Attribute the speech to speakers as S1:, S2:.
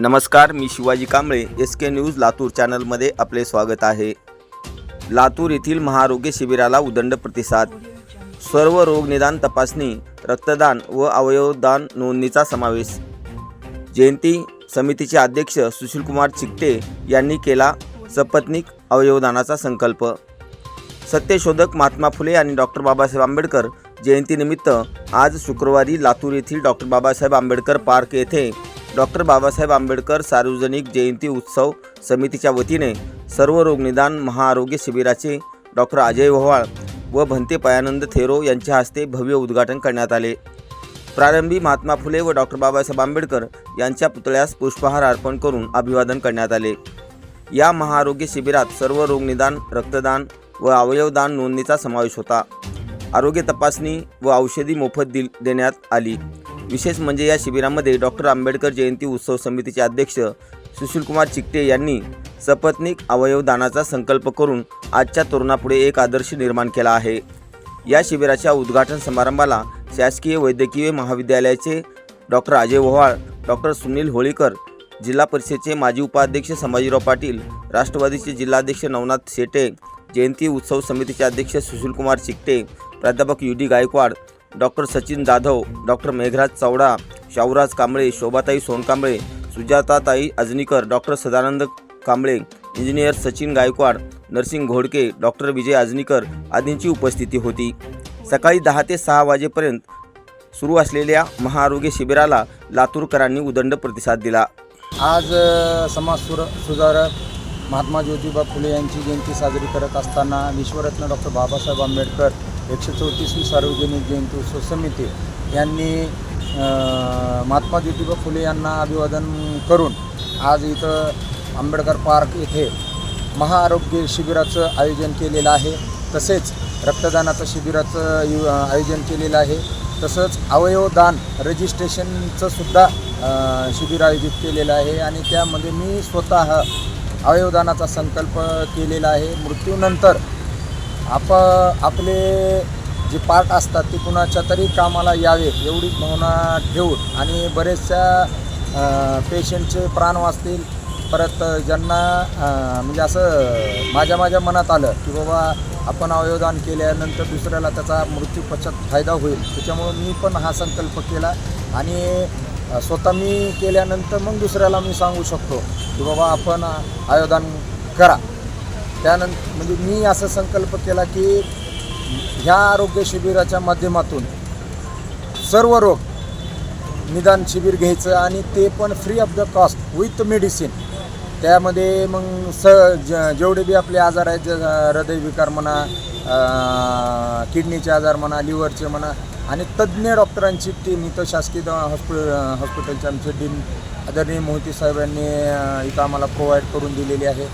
S1: नमस्कार मी Shivaji Kamble S K news Latur चॅनलमध्ये आपले स्वागत आहे. लातूर येथील महाआरोग्य शिबिराला उदंड प्रतिसाद. सर्व रोगनिदान तपासणी रक्तदान व अवयवदान नोंदणीचा समावेश. जयंती समितीचे अध्यक्ष सुशीलकुमार चिकटे यांनी केला सपत्निक अवयवदानाचा संकल्प. सत्यशोधक महात्मा फुले आणि डॉक्टर बाबासाहेब आंबेडकर जयंतीनिमित्त आज शुक्रवारी लातूर येथील डॉक्टर बाबासाहेब आंबेडकर पार्क येथे डॉक्टर बाबासाहेब आंबेडकर सार्वजनिक जयंती उत्सव समितीच्या वतीने सर्व रोगनिदान महाआरोग्य शिबिराचे डॉक्टर अजय ओव्हाळ व भंते पयानंद थेरो यांच्या हस्ते भव्य उद्घाटन करण्यात आले. प्रारंभी महात्मा फुले व डॉक्टर बाबासाहेब आंबेडकर यांच्या पुतळ्यास पुष्पहार अर्पण करून अभिवादन करण्यात आले. या महाआरोग्य शिबिरात सर्व रोगनिदान रक्तदान व अवयवदान नोंदणीचा समावेश होता. आरोग्य तपासणी व औषधी मोफत दिल देण्यात आली. विशेष म्हणजे या शिबिरामध्ये डॉक्टर आंबेडकर जयंती उत्सव समितीचे अध्यक्ष सुशीलकुमार चिकटे यांनी सपत्निक अवयवदानाचा संकल्प करून आजच्या तरुणापुढे एक आदर्श निर्माण केला आहे. या शिबिराच्या उद्घाटन समारंभाला शासकीय वैद्यकीय महाविद्यालयाचे डॉक्टर अजय ओव्हाळ डॉक्टर सुनील होळीकर जिल्हा परिषदेचे माजी उपाध्यक्ष संभाजीराव पाटील राष्ट्रवादीचे जिल्हाध्यक्ष नवनाथ शेटे जयंती उत्सव समितीचे अध्यक्ष सुशीलकुमार चिकटे प्राध्यापक U D Gaikwad doctor Sachin Jadhav doctor Meghraj Chouda Shahuraj Kamble Shobhatai Sonkamble Sujatatai Ajanikar doctor Sadanand Kamble engineer Sachin Gaikwad Narsing Ghodke doctor Vijay Ajanikar आदींची उपस्थिती होती. सकाळी दहा ते सहा वाजेपर्यंत सुरू असलेल्या महाआरोग्य शिबिराला लातूरकरांनी उदंड प्रतिसाद दिला.
S2: आज समाज सुर सुधारक महात्मा ज्योतिबा फुले यांची जयंती साजरी करत असताना विश्वरत्न डॉक्टर बाबासाहेब आंबेडकर एकशे चौतीसवी सार्वजनिक जयंती उत्सव समिती यांनी महात्मा ज्योतिबा फुले यांना अभिवादन करून आज इथं आंबेडकर पार्क येथे महाआरोग्य शिबिराचं आयोजन केलेलं आहे. तसेच रक्तदानाचं शिबिराचं यु आयोजन केलेलं आहे. तसंच अवयवदान रजिस्ट्रेशनचं सुद्धा शिबिर आयोजित केलेलं आहे. आणि त्यामध्ये मी स्वतः अवयवदानाचा संकल्प केलेला आहे. मृत्यूनंतर आप आपले जे पार्ट असतात ते कुणाच्या तरी कामाला यावे एवढी भावना ठेवून आणि बरेचशा पेशंटचे प्राण वाचतील. परत ज्यांना म्हणजे असं माझ्या माझ्या मनात आलं की बाबा आपण अवयवदान केल्यानंतर दुसऱ्याला त्याचा मृत्यू पश्चात फायदा होईल. त्याच्यामुळं मी पण हा संकल्प केला आणि स्वतः मी केल्यानंतर मग दुसऱ्याला मी सांगू शकतो की बाबा आपण आयोदान करा. त्यानंतर म्हणजे मी असा संकल्प केला की ह्या आरोग्य शिबिराच्या माध्यमातून सर्व रोग निदान शिबिर घ्यायचं आणि ते पण free of the cost with medicine त्यामध्ये मग स ज जेवढे बी आपले आजार आहेत हृदयविकार म्हणा किडनीचे आजार म्हणा लिव्हरचे म्हणा आणि तज्ज्ञ डॉक्टरांची टीम इथं शासकीय हॉस्पिटल हॉस्पिटलचे आमचे डीन आदरणीय मोहिती साहेबांनी इथं आम्हाला प्रोव्हाइड करून दिलेली आहे.